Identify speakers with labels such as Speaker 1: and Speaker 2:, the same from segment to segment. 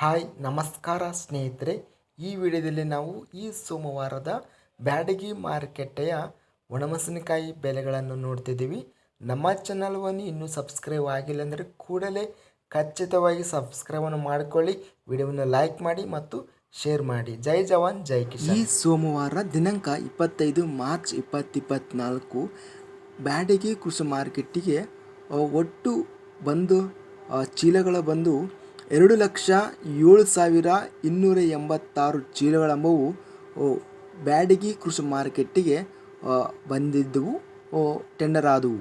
Speaker 1: Hi, ನಮಸ್ಕಾರ ಸ್ನೇಹಿತರೆ. ಈ ವಿಡಿಯೋದಲ್ಲಿ ನಾವು ಈ ಸೋಮವಾರದ ಬ್ಯಾಡಗಿ ಮಾರುಕಟ್ಟೆಯ ಒಣಮೆಣಸಿನಕಾಯಿ ಬೆಲೆಗಳನ್ನು ನೋಡ್ತಿದ್ದೀವಿ. ನಮ್ಮ ಚಾನಲ್ವನ್ನು ಇನ್ನೂ ಸಬ್ಸ್ಕ್ರೈಬ್ ಆಗಿಲ್ಲ ಅಂದರೆ ಕೂಡಲೇ ಖಚಿತವಾಗಿ ಸಬ್ಸ್ಕ್ರೈಬನ್ನು ಮಾಡಿಕೊಳ್ಳಿ. ವಿಡಿಯೋವನ್ನು ಲೈಕ್ ಮಾಡಿ ಮತ್ತು ಶೇರ್ ಮಾಡಿ. ಜೈ ಜವಾನ್, ಜೈ ಕಿಶನ್ ಈ ಸೋಮವಾರ ದಿನಾಂಕ ಇಪ್ಪತ್ತೈದು ಮಾರ್ಚ್ ಇಪ್ಪತ್ತಿಪ್ಪತ್ನಾಲ್ಕು ಬ್ಯಾಡಗಿ ಕೃಷಿ ಮಾರ್ಕೆಟ್ಟಿಗೆ ಒಟ್ಟು ಬಂದು ಚೀಲಗಳ ಬಂದು ಎರಡು ಲಕ್ಷ ಏಳು ಸಾವಿರ ಇನ್ನೂರ ಎಂಬತ್ತಾರು ಚೀಲಗಳೆಂಬವು ಬ್ಯಾಡಗಿ ಕೃಷಿ ಮಾರ್ಕೆಟ್ಟಿಗೆ ಬಂದಿದ್ದವು ಟೆಂಡರ್ ಆದವು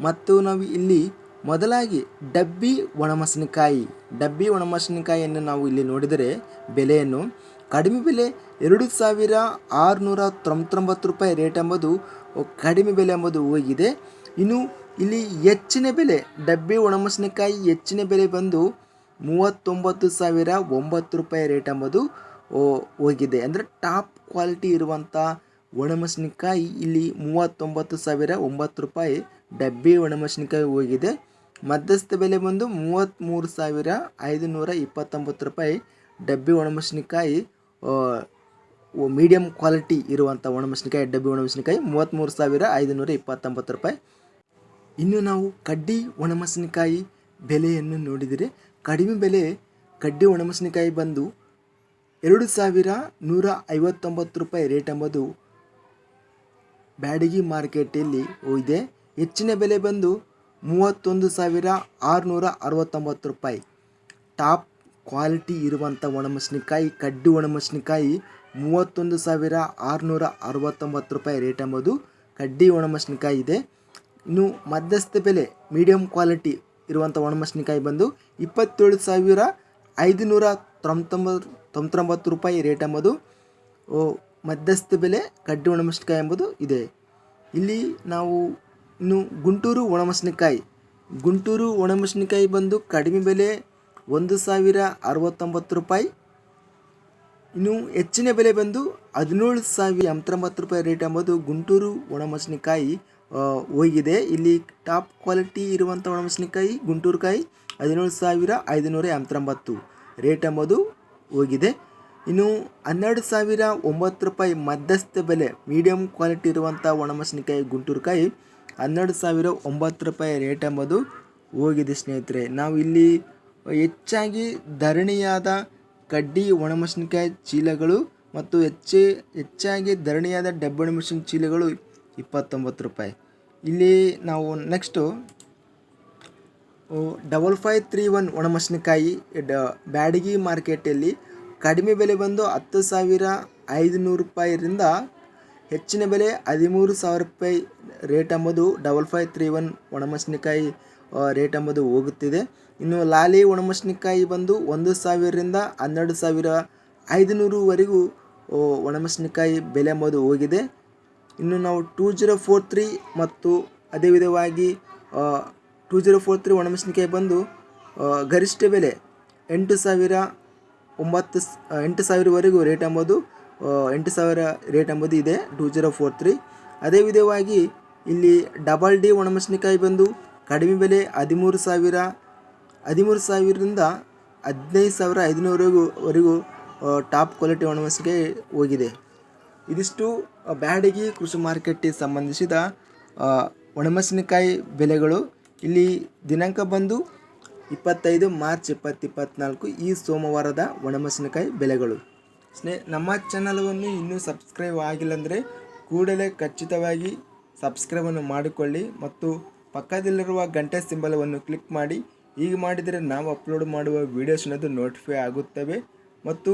Speaker 1: ಮತ್ತು ನಾವು ಇಲ್ಲಿ ಮೊದಲಾಗಿ ಡಬ್ಬಿ ಒಣಮೆಣಸಿನಕಾಯಿ, ಡಬ್ಬಿ ಒಣಮೆಣಸಿನಕಾಯಿಯನ್ನು ನಾವು ಇಲ್ಲಿ ನೋಡಿದರೆ ಬೆಲೆಯನ್ನು ಕಡಿಮೆ ಬೆಲೆ ಎರಡು ಸಾವಿರ ಆರುನೂರ ತೊಂಬತ್ತೊಂಬತ್ತು ರೂಪಾಯಿ ರೇಟ್ ಎಂಬುದು ಕಡಿಮೆ ಬೆಲೆ ಎಂಬುದು ಹೋಗಿದೆ. ಇನ್ನು ಇಲ್ಲಿ ಹೆಚ್ಚಿನ ಬೆಲೆ ಡಬ್ಬಿ ಒಣಮೆಣಸಿನಕಾಯಿ ಹೆಚ್ಚಿನ ಬೆಲೆ ಬಂದು ಮೂವತ್ತೊಂಬತ್ತು ಸಾವಿರ ಒಂಬತ್ತು ರೂಪಾಯಿ ರೇಟ್ ಎಂಬುದು ಹೋಗಿದೆ. ಅಂದರೆ ಟಾಪ್ ಕ್ವಾಲಿಟಿ ಇರುವಂಥ ಒಣಮೆಣಸಿನಕಾಯಿ ಇಲ್ಲಿ ಮೂವತ್ತೊಂಬತ್ತು ಸಾವಿರ ಒಂಬತ್ತು ರೂಪಾಯಿ ಡಬ್ಬಿ ಒಣಮೆಣಸಿನಕಾಯಿ ಹೋಗಿದೆ. ಮಧ್ಯಸ್ಥ ಬೆಲೆ ಬಂದು ಮೂವತ್ತ್ಮೂರು ಸಾವಿರ ಐದುನೂರ ಇಪ್ಪತ್ತೊಂಬತ್ತು ರೂಪಾಯಿ ಡಬ್ಬಿ ಒಣಮೆಣಸಿನಕಾಯಿ ಮೀಡಿಯಂ ಕ್ವಾಲಿಟಿ ಇರುವಂಥ ಒಣಮೆಣಸಿನಕಾಯಿ, ಡಬ್ಬಿ ಒಣಮೆಣಸಿನಕಾಯಿ ಮೂವತ್ತ್ಮೂರು ಸಾವಿರ ಐದುನೂರ ಇಪ್ಪತ್ತೊಂಬತ್ತು ರೂಪಾಯಿ. ಇನ್ನು ನಾವು ಕಡ್ಡಿ ಒಣಮೆಣಸಿನಕಾಯಿ ಬೆಲೆಯನ್ನು ನೋಡಿದರೆ ಕಡಿಮೆ ಬೆಲೆ ಕಡ್ಡಿ ಒಣಮೆಣಸಿನಕಾಯಿ ಬಂದು ಎರಡು ಸಾವಿರ ನೂರ ಐವತ್ತೊಂಬತ್ತು ರೂಪಾಯಿ ರೇಟ್ ಎಂಬುದು ಬ್ಯಾಡಗಿ ಮಾರ್ಕೆಟಲ್ಲಿ ಹೋಗಿದೆ. ಹೆಚ್ಚಿನ ಬೆಲೆ ಬಂದು ಮೂವತ್ತೊಂದು ಸಾವಿರ ಆರುನೂರ ಅರವತ್ತೊಂಬತ್ತು ರೂಪಾಯಿ. ಟಾಪ್ ಕ್ವಾಲಿಟಿ ಇರುವಂಥ ಒಣಮೆಣಸಿನಕಾಯಿ, ಕಡ್ಡಿ ಒಣಮೆಣಸಿನಕಾಯಿ ಮೂವತ್ತೊಂದು ಸಾವಿರ ಆರುನೂರ ಅರವತ್ತೊಂಬತ್ತು ರೂಪಾಯಿ ರೇಟ್ ಎಂಬುದು ಕಡ್ಡಿ ಒಣಮೆಣಸಿನಕಾಯಿ ಇದೆ. ಇನ್ನು ಮಧ್ಯಸ್ಥ ಬೆಲೆ ಮೀಡಿಯಂ ಕ್ವಾಲಿಟಿ ಇರುವಂಥ ಒಣಮೆಣಸಿನಕಾಯಿ ಬಂದು ಇಪ್ಪತ್ತೇಳು ಸಾವಿರ ಐದುನೂರ ತೊಂಬತ್ತೊಂಬತ್ತು ತೊಂಬತ್ತೊಂಬತ್ತು ರೂಪಾಯಿ ರೇಟ್ ಎಂಬುದು ಮಧ್ಯಸ್ಥ ಬೆಲೆ ಕಡ್ಡಿ ಒಣಮೆಣಸಿನಕಾಯಿ ಎಂಬುದು ಇದೆ. ಇಲ್ಲಿ ನಾವು ಇನ್ನು ಗುಂಟೂರು ಒಣಮೆಣಸಿನಕಾಯಿ ಗುಂಟೂರು ಒಣಮೆಣಸಿನಕಾಯಿ ಬಂದು ಕಡಿಮೆ ಬೆಲೆ ಒಂದು ಸಾವಿರ ಅರವತ್ತೊಂಬತ್ತು ರೂಪಾಯಿ, ಇನ್ನು ಹೆಚ್ಚಿನ ಬೆಲೆ ಬಂದು ಹದಿನೇಳು ಸಾವಿರ ಎಂಬತ್ತೊಂಬತ್ತು ರೂಪಾಯಿ ರೇಟ್ ಎಂಬುದು ಗುಂಟೂರು ಒಣಮೆಣಸಿನಕಾಯಿ ಹೋಗಿದೆ. ಇಲ್ಲಿ ಟಾಪ್ ಕ್ವಾಲಿಟಿ ಇರುವಂಥ ಒಣಮೆಣಸಿನಕಾಯಿ, ಗುಂಟೂರುಕಾಯಿ, ಹದಿನೇಳು ಸಾವಿರ ಐದುನೂರ ಎಂಬತ್ತೊಂಬತ್ತು. ರೇಟ್ ಎಂಬುದು ಹೋಗಿದೆ. ಇನ್ನು ಹನ್ನೆರಡು ಸಾವಿರ ಒಂಬತ್ತು ರೂಪಾಯಿ ಮಧ್ಯಸ್ಥ ಬೆಲೆ ಮೀಡಿಯಂ ಕ್ವಾಲಿಟಿ ಇರುವಂಥ ಒಣಮೆಣಸಿನಕಾಯಿ, ಗುಂಟೂರುಕಾಯಿ, ಹನ್ನೆರಡು ಸಾವಿರ ಒಂಬತ್ತು ರೂಪಾಯಿ ರೇಟ್ ಎಂಬುದು ಹೋಗಿದೆ ಸ್ನೇಹಿತರೆ. ನಾವು ಇಲ್ಲಿ ಹೆಚ್ಚಾಗಿ ಧರಣಿಯಾದ ಕಡ್ಡಿ ಒಣಮೆಣಸಿನಕಾಯಿ ಚೀಲಗಳು ಮತ್ತು ಹೆಚ್ಚು, ಹೆಚ್ಚಾಗಿ ಧರಣಿಯಾದ ಡಬ್ಬ ಮೆಣಸಿನ ಚೀಲಗಳು ಇಪ್ಪತ್ತೊಂಬತ್ತು ರೂಪಾಯಿ. ಇಲ್ಲಿ ನಾವು next double five three one ಒಣಮೆಣಸಿನಕಾಯಿ ಡ ಬ್ಯಾಡಗಿ ಮಾರ್ಕೆಟಲ್ಲಿ ಕಡಿಮೆ ಬೆಲೆ ಬಂದು ಹತ್ತು ಸಾವಿರ ಐದುನೂರು ರೂಪಾಯಿಯಿಂದ ಹೆಚ್ಚಿನ ಬೆಲೆ ಹದಿಮೂರು ಸಾವಿರ ರೂಪಾಯಿ ರೇಟ್ ಎಂಬುದು ಡಬಲ್ ಫೈವ್ ತ್ರೀ ಒನ್ ಒಣಮೆಣಸಿನಕಾಯಿ ರೇಟ್ ಎಂಬುದು ಹೋಗುತ್ತಿದೆ. ಇನ್ನು ಲಾಲಿ ಒಣಮೆಣಸಿನಕಾಯಿ ಬಂದು ಒಂದು ಸಾವಿರದಿಂದ ಹನ್ನೆರಡು ಸಾವಿರ ಐದುನೂರುವರೆಗೂ ಆ, ಒಣಮೆಣಸಿನಕಾಯಿ ಬೆಲೆ ಎಂಬುದು ಹೋಗಿದೆ. ಇನ್ನು ನಾವು ಟೂ ಜೀರೋ ಫೋರ್ ತ್ರೀ ಮತ್ತು ಅದೇ ವಿಧವಾಗಿ ಟೂ ಜೀರೋ ಫೋರ್ ತ್ರೀ ಒಣಮೆಣಸಿನಕಾಯಿ ಬಂದು ಗರಿಷ್ಠ ಬೆಲೆ ಎಂಟು ಸಾವಿರ ಒಂಬತ್ತು ಎಂಟು ಸಾವಿರವರೆಗೂ ರೇಟ್ ಎಂಬುದು ಎಂಟು ಸಾವಿರ ರೇಟ್ ಎಂಬುದು ಇದೆ ಟೂ ಜೀರೋ ಫೋರ್ ತ್ರೀ ಅದೇ ವಿಧವಾಗಿ ಇಲ್ಲಿ ಡಬಲ್ ಡಿ ಒಣಮೆಣಸಿನಕಾಯಿ ಬಂದು ಕಡಿಮೆ ಬೆಲೆ ಹದಿಮೂರು ಸಾವಿರ, ಹದಿಮೂರು ಸಾವಿರದಿಂದ ಹದಿನೈದು ಸಾವಿರ ಐದುನೂರವರೆಗೂ ವರೆಗೂ ಟಾಪ್ ಕ್ವಾಲಿಟಿ ಒಣಮೆಣಸಿನಕಾಯಿ ಹೋಗಿದೆ. ಇದಿಷ್ಟು ಬ್ಯಾಡಗಿ ಕೃಷಿ ಮಾರುಕಟ್ಟೆ ಸಂಬಂಧಿಸಿದ ಒಣಮೆಣಸಿನಕಾಯಿ ಬೆಲೆಗಳು. ಇಲ್ಲಿ ದಿನಾಂಕ ಬಂದು ಇಪ್ಪತ್ತೈದು ಮಾರ್ಚ್ ಇಪ್ಪತ್ತಿಪ್ಪತ್ನಾಲ್ಕು, ಈ ಸೋಮವಾರದ ಒಣಮೆಣಸಿನಕಾಯಿ ಬೆಲೆಗಳು. ಸ್ನೇ, ನಮ್ಮ ಚಾನಲವನ್ನು ಇನ್ನೂ ಸಬ್ಸ್ಕ್ರೈಬ್ ಆಗಿಲ್ಲ ಅಂದರೆ ಕೂಡಲೇ ಖಚಿತವಾಗಿ ಸಬ್ಸ್ಕ್ರೈಬನ್ನು ಮಾಡಿಕೊಳ್ಳಿ ಮತ್ತು ಪಕ್ಕದಲ್ಲಿರುವ ಗಂಟೆ ಸಿಂಬಲವನ್ನು ಕ್ಲಿಕ್ ಮಾಡಿ. ಹೀಗೆ ಮಾಡಿದರೆ ನಾವು ಅಪ್ಲೋಡ್ ಮಾಡುವ ವೀಡಿಯೋಸ್ ಅನ್ನೋದು ನೋಟಿಫೈ ಆಗುತ್ತವೆ. ಮತ್ತು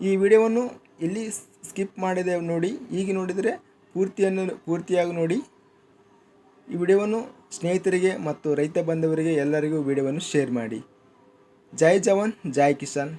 Speaker 1: ಈ ವಿಡಿಯೋವನ್ನು ಎಲ್ಲಿ ಸ್ಕಿಪ್ ಮಾಡಿದೆ ನೋಡಿ. ಈಗ ನೋಡಿದರೆ ಪೂರ್ತಿಯನ್ನು, ಪೂರ್ತಿಯಾಗಿ ನೋಡಿ. ಈ ವಿಡಿಯೋವನ್ನು ಸ್ನೇಹಿತರಿಗೆ ಮತ್ತು ರೈತ ಬಂಧುವರಿಗೆ ಎಲ್ಲರಿಗೂ ವಿಡಿಯೋವನ್ನು ಶೇರ್ ಮಾಡಿ. ಜೈ ಜವಾನ್, ಜೈ ಕಿಸಾನ್.